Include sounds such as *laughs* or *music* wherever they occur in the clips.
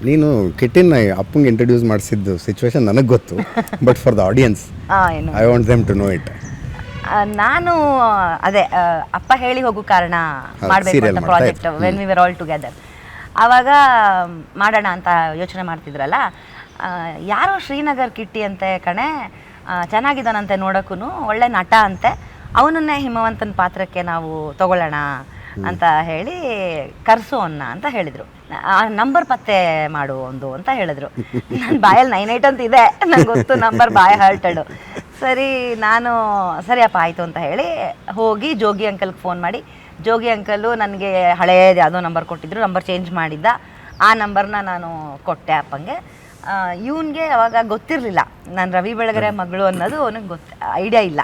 ನೀನು ಕಿಟ್ಟಿನ ಅಪ್ಪಂಗೆ ಇಂಟ್ರೊಡ್ಯೂಸ್ ಮಾಡಿಸಿದ್ದು ಸಿಚುವೇಶನ್ ನನಗೆ ಗೊತ್ತು but for the audience I want them to know it ನಾನು ಅದೇ ಅಪ್ಪ ಹೇಳಿ ಹೋಗು ಕಾರಣ ಮಾಡಬೇಕು ಅಂತ project when we were all together ಆವಾಗ ಮಾಡೋಣ ಅಂತ ಯೋಚನೆ ಮಾಡ್ತಿದ್ರಲ್ಲ ಯಾರೋ ಶ್ರೀನಗರ್ ಕಿಟ್ಟಿ ಅಂತೆ ಕಣೆ ಚೆನ್ನಾಗಿದ್ದಾನಂತೆ ನೋಡೋಕ್ಕೂ ಒಳ್ಳೆ ನಟ ಅಂತೆ ಅವನನ್ನೇ ಹಿಮವಂತನ ಪಾತ್ರಕ್ಕೆ ನಾವು ತಗೊಳ್ಳೋಣ ಅಂತ ಹೇಳಿ ಕರ್ಸು ಅನ್ನ ಅಂತ ಹೇಳಿದರು. ನಂಬರ್ ಪತ್ತೆ ಮಾಡು ಒಂದು ಅಂತ ಹೇಳಿದ್ರು. ನನ್ನ ಬಾಯಲ್ಲಿ ನೈನ್ ಏಯ್ಟ್ ಅಂತ ಇದೆ. ನಂಗೆ ಗೊತ್ತು ನಂಬರ್ ಬಾಯ್ ಹರ್ಟೆಡು. ಸರಿ ನಾನು ಸರಿಯಪ್ಪ ಆಯಿತು ಅಂತ ಹೇಳಿ ಹೋಗಿ ಜೋಗಿ ಅಂಕಲ್ಗೆ ಫೋನ್ ಮಾಡಿ ಜೋಗಿ ಅಂಕಲು ನನಗೆ ಹಳೇದು ಯಾವುದೋ ನಂಬರ್ ಕೊಟ್ಟಿದ್ರು ನಂಬರ್ ಚೇಂಜ್ ಮಾಡಿದ್ದ. ಆ ನಂಬರ್ನ ನಾನು ಕೊಟ್ಟೆ ಅಪ್ಪಂಗೆ. ಇವನಿಗೆ ಅವಾಗ ಗೊತ್ತಿರಲಿಲ್ಲ. ನಾನು ರವಿ ಬೆಳಗರೆ ಮಗಳು ಅನ್ನೋದು ಅವನಿಗೆ ಗೊತ್ತ ಐಡಿಯಾ ಇಲ್ಲ.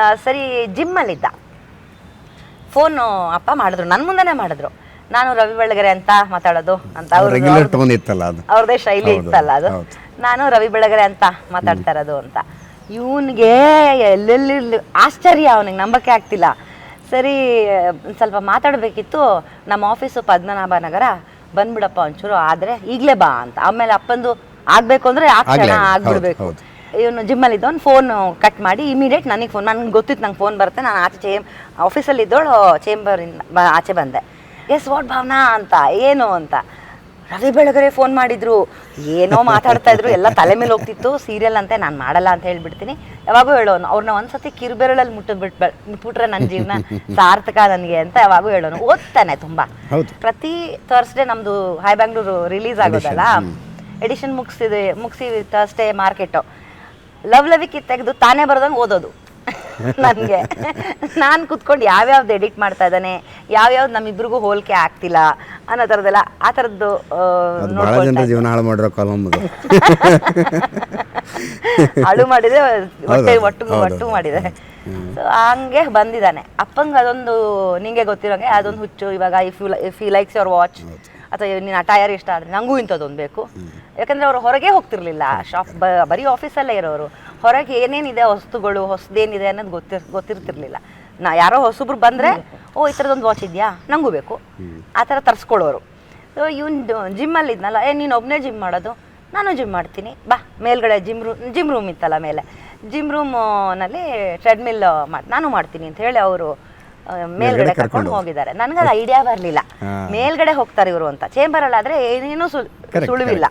ಆ, ಸರಿ ಜಿಮ್ಮಲ್ಲಿದ್ದ ಫೋನು ಅಪ್ಪ ಮಾಡಿದ್ರು ನನ್ನ ಮುಂದೆನೇ ಮಾಡಿದ್ರು. ನಾನು ರವಿ ಬೆಳಗೆರೆ ಅಂತ ಮಾತಾಡೋದು ಅಂತ ಅವ್ರು ರೆಗ್ಯುಲರ್ ಟೋನ್ ಇತ್ತಲ್ಲ ಅದು. ಅವ್ರದೇ ಶೈಲಿ ಇತ್ತಲ್ಲ ಅದು. ನಾನು ರವಿ ಬೆಳಗೆರೆ ಅಂತ ಮಾತಾಡ್ತಾ ಇರೋದು ಅಂತ. ಇವನಿಗೆ ಎಲ್ಲೆಲ್ಲಿ ಆಶ್ಚರ್ಯ ಅವನಿಗೆ ನಂಬಕ್ಕೆ ಆಗ್ತಿಲ್ಲ. ಸರಿ ಸ್ವಲ್ಪ ಮಾತಾಡಬೇಕಿತ್ತು ನಮ್ಮ ಆಫೀಸು ಪದ್ಮನಾಭ ನಗರ ಬಂದ್ಬಿಡಪ್ಪ ಒಂಚೂರು ಆದರೆ ಈಗಲೇ ಬಾ ಅಂತ. ಆಮೇಲೆ ಅಪ್ಪಂದು ಆಗಬೇಕು ಅಂದರೆ ಆ ಕ್ಷಣ ಆಗ್ಬಿಡ್ಬೇಕು. ಇವನು ಜಿಮ್ಮಲ್ಲಿ ಇದ್ದವನು ಫೋನ್ ಕಟ್ ಮಾಡಿ ಇಮಿಡಿಯೇಟ್ ನನಗೆ ಫೋನ್ ನನಗೆ ಗೊತ್ತಿತ್ತು ನಂಗೆ ಫೋನ್ ಬರುತ್ತೆ. ನಾನು ಆಚೆ ಚೇಮ್ ಆಫೀಸಲ್ಲಿ ಇದ್ದೋಳು ಚೇಂಬರಿಂದ ಆಚೆ ಬಂದೆ. ಎಸ್ ವಾಟ್ ಭಾವನಾ ಅಂತ ಏನು ಅಂತ. ರವಿ ಬೆಳಗರೆ ಫೋನ್ ಮಾಡಿದ್ರು. ಏನೋ ಮಾತಾಡ್ತಾ ಇದ್ರು. ಎಲ್ಲ ತಲೆ ಮೇಲೆ ಹೋಗ್ತಿತ್ತು. ಸೀರಿಯಲ್ ಅಂತ ನಾನು ಮಾಡಲ್ಲ ಅಂತ ಹೇಳ್ಬಿಡ್ತೀನಿ. ಯಾವಾಗೂ ಹೇಳೋನು ಅವ್ರನ್ನ ಒಂದ್ಸತಿ ಕಿರುಬೆರಳಲ್ಲಿ ಮುಟ್ಟಿದ್ಬಿಟ್ಟು ಮುಟ್ಬಿಟ್ರೆ ನನ್ನ ಜೀವನ *laughs* ಸಾರ್ಥಕ ನನಗೆ ಅಂತ ಯಾವಾಗೂ ಹೇಳೋನು. ಓದ್ತಾನೆ ತುಂಬಾ. ಪ್ರತಿ ಥರ್ಸ್ಡೇ ನಮ್ದು ಹೈ ಬ್ಯಾಂಗ್ಳೂರು ರಿಲೀಸ್ ಆಗೋದಲ್ಲ ಎಡಿಷನ್ ಮುಗಿಸಿದೆ ಮುಗಿಸಿ ಥರ್ಸ್ಡೇ ಮಾರ್ಕೆಟು ಲವ್ ಲವಿಕಿ ತೆಗೆದು ತಾನೇ ಬರ್ದಂಗೆ ಓದೋದು. *laughs* ನನಗೆ. ನಾನು ಕುತ್ಕೊಂಡು ಯಾವ್ಯಾವ್ದು ಎಡಿಟ್ ಮಾಡ್ತಾ ಇದ್ದಾನೆ ಯಾವ್ಯಾವ್ದು ನಮ್ಮಿಬ್ರಿಗೂ ಹೋಲಿಕೆ ಆಗ್ತಿಲ್ಲ ಅನ್ನೋ ಥರದ್ದೆಲ್ಲ ಆ ಥರದ್ದು ಆ, ಅದು ಭಾಳ ನೋಡ್ಕೊಳ್ತಾ ಜನರ ಜೀವನ ಹಾಳು ಮಾಡಿರೋ ಕಾಲಮ್ ಅದು. *laughs* ಹಾಳು ಮಾಡಿದೆ ಹೊಟ್ಟೆ ಹೌದು, ಒಟ್ಟು ಹೌದು, ಒಟ್ಟು. ಮಾಡಿದೆ. ಸೊ ಹಂಗೆ ಬಂದಿದ್ದಾನೆ. ಅಪ್ಪಂಗೆ ಅದೊಂದು ನಿಂಗೆ ಗೊತ್ತಿರೋಂಗೆ ಅದೊಂದು ಹುಚ್ಚು. ಇವಾಗ if you if you likes your watch ಅಥವಾ ನಿನ್ನ ಅಟೈರ್ ಇಷ್ಟ ಆದರೆ ನನಗೂ ಇಂಥದ್ದೊಂದು ಬೇಕು. ಯಾಕಂದರೆ ಅವರು ಹೊರಗೆ ಹೋಗ್ತಿರ್ಲಿಲ್ಲ. ಶಾಪ್ ಬರೀ ಆಫೀಸಲ್ಲೇ ಇರೋರು. ಹೊರಗೆ ಏನೇನಿದೆ, ವಸ್ತುಗಳು, ಹೊಸದೇನಿದೆ ಅನ್ನೋದು ಗೊತ್ತಿರ್, ಗೊತ್ತಿರ್ತಿರ್ಲಿಲ್ಲ. ನಾ, ಯಾರೋ ಹೊಸಬ್ರು ಬಂದರೆ, ಓ, ಈ ಥರದೊಂದು ವಾಚ್ ಇದೆಯಾ? ನನಗೂ ಬೇಕು. ಆ ಥರ ತರಿಸ್ಕೊಳ್ಳೋರು. ಸೊ ಇವ್ನು ಜಿಮ್ಮಲ್ಲಿ ಇದ್ನಲ್ಲ, ಏ, ನೀನು ಒಬ್ಬನೇ ಜಿಮ್ ಮಾಡೋದು? ನಾನು ಜಿಮ್ ಮಾಡ್ತೀನಿ. ಬಾ, ಮೇಲ್ಗಡೆ ಜಿಮ್ ರೂಮ್ ಜಿಮ್ ರೂಮ್ ಇತ್ತಲ್ಲ ಮೇಲೆ. ಜಿಮ್ ರೂಮ್ನಲ್ಲಿ ಟ್ರೆಡ್ಮಿಲ್ ಮಾಡಿ ನಾನು ಮಾಡ್ತೀನಿ ಅಂತ ಹೇಳಿ ಅವರು ಮೇಲ್ಗಡೆ ಕರ್ಕೊಂಡು ಹೋಗಿದ್ದಾರೆ. ನನಗೆ ಅದು ಐಡಿಯಾ ಬರಲಿಲ್ಲ. ಮೇಲ್ಗಡೆ ಹೋಗ್ತಾರೆ ಇವರು ಅಂತ. ಚೇಂಬರಲ್ಲಾದರೆ ಅಲ್ಲಿ ಆದ್ರೆ ಏನೇನು ಸುಳಿವಿಲ್ಲ.